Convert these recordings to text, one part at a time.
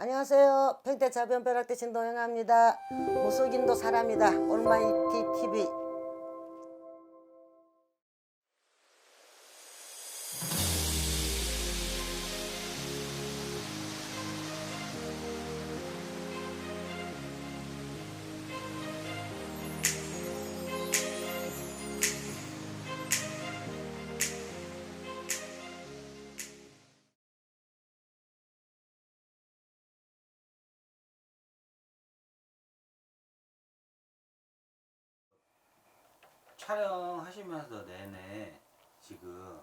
안녕하세요. 평택 자변 벼락대 신동영합니다. 무속인도 사람이다. 올마이티 TV. 촬영하시면서 내내 지금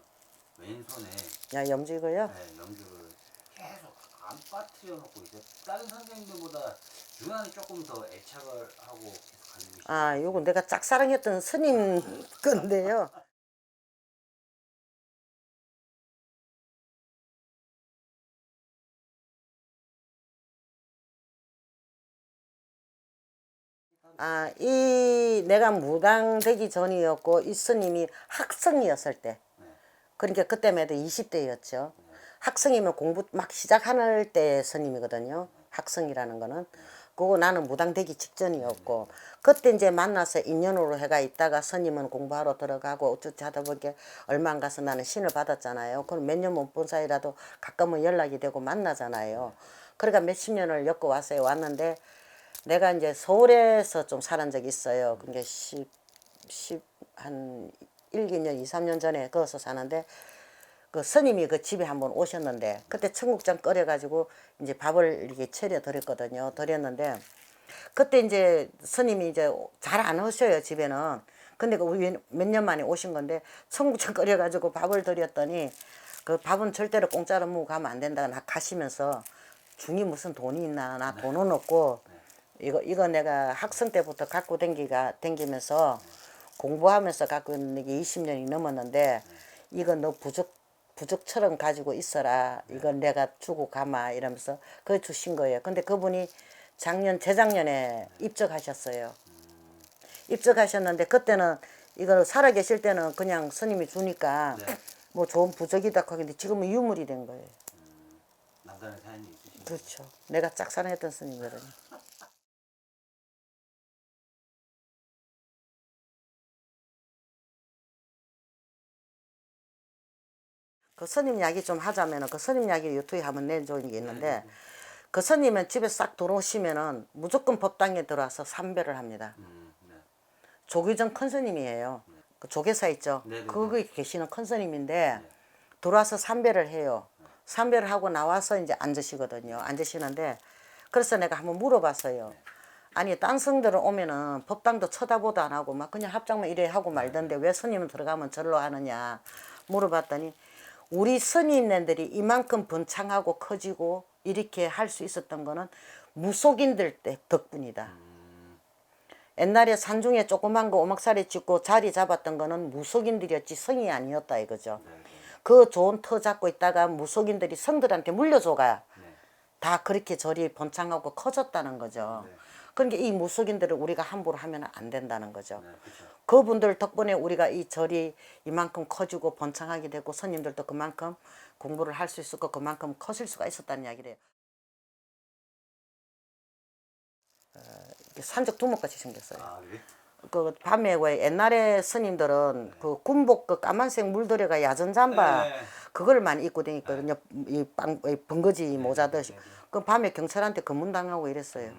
왼손에 야, 염지고요. 네, 영주를 계속 안 빠뜨려 놓고 있어요. 다른 선생님들보다 유난히 조금 더 애착을 하고 계속 가지고 계시죠. 아, 요거 내가 짝사랑했던 스님 건데요. 아, 이 내가 무당 되기 전이었고 이 스님이 학생이었을 때. 그러니까 그때만 해도 20대였죠. 학생이면 공부 막 시작하는 때 스님이거든요. 학생이라는 거는. 그거 나는 무당 되기 직전이었고 그때 이제 만나서 인연으로 해가 있다가 스님은 공부하러 들어가고 어쩌지 하다 보니까 얼마 안 가서 나는 신을 받았잖아요. 그럼 몇 년 못 본 사이라도 가끔은 연락이 되고 만나잖아요. 그러니까 몇십 년을 엮어 왔어요. 왔는데 내가 이제 서울에서 좀 살은 적이 있어요. 그게 10, 10, 한 1, 2년, 2, 3년 전에 거기서 사는데 그 스님이 그 집에 한번 오셨는데 그때 청국장 끓여가지고 이제 밥을 이렇게 차려 드렸거든요. 드렸는데 그때 이제 스님이 이제 잘 안 오셔요 집에는. 근데 그 몇 년 만에 오신 건데 청국장 끓여가지고 밥을 드렸더니 그 밥은 절대로 공짜로 먹고 가면 안 된다. 나 가시면서 중이 무슨 돈이 있나 나 돈은 없고 이거 이거 내가 학생 때부터 갖고 댕기가 댕기면서 공부하면서 갖고 있는 게 20년이 넘었는데 이거 너 부적 부적처럼 가지고 있어라. 이건 내가 주고 가마 이러면서 그걸 주신 거예요. 근데 그분이 작년 재작년에 입적하셨어요. 입적하셨는데 그때는 이걸 살아 계실 때는 그냥 스님이 주니까 네. 뭐 좋은 부적이다 하는데 지금은 유물이 된 거예요. 남다른 사연이 있으신 그렇죠. 내가 짝사랑했던 스님이거든요. 그 스님 이야기 좀 하자면은 그 스님 이야기 유튜브에 한번 내줘인 게 있는데 그 스님은 집에 싹 들어오시면은 무조건 법당에 들어와서 삼배를 합니다. 음, 네. 조규정 큰 스님이에요. 그 조계사 있죠. 네, 네, 거기 계시는 큰 스님인데 들어와서 삼배를 해요. 삼배를 하고 나와서 이제 앉으시거든요. 앉으시는데 그래서 내가 한번 물어봤어요. 아니 딴 성들은 오면은 법당도 쳐다보도 안 하고 막 그냥 합장만 이래 하고 말던데 왜 스님은 들어가면 절로 하느냐 물어봤더니 우리 스님네들이 이만큼 번창하고 커지고 이렇게 할 수 있었던 거는 무속인들 때 덕분이다. 옛날에 산중에 조그만 거 오막살이 짓고 자리 잡았던 거는 무속인들이었지 성이 아니었다 이거죠. 그 좋은 터 잡고 있다가 무속인들이 성들한테 물려줘가 다 그렇게 절이 번창하고 커졌다는 거죠. 그러니까 이 무속인들을 우리가 함부로 하면 안 된다는 거죠. 네, 그렇죠. 그분들 덕분에 우리가 이 절이 이만큼 커지고 번창하게 되고 스님들도 그만큼 공부를 할 수 있었고 그만큼 커질 수가 있었다는 이야기래요. 어, 산적 두목같이 생겼어요. 아, 그래? 그 밤에 왜 옛날에 스님들은 그 군복 그 까만색 물들여가 야전 잠바 네. 그걸 많이 입고 다녔거든요. 이빵 이 번거지 모자듯이. 네, 네. 그 밤에 경찰한테 검문당하고 이랬어요.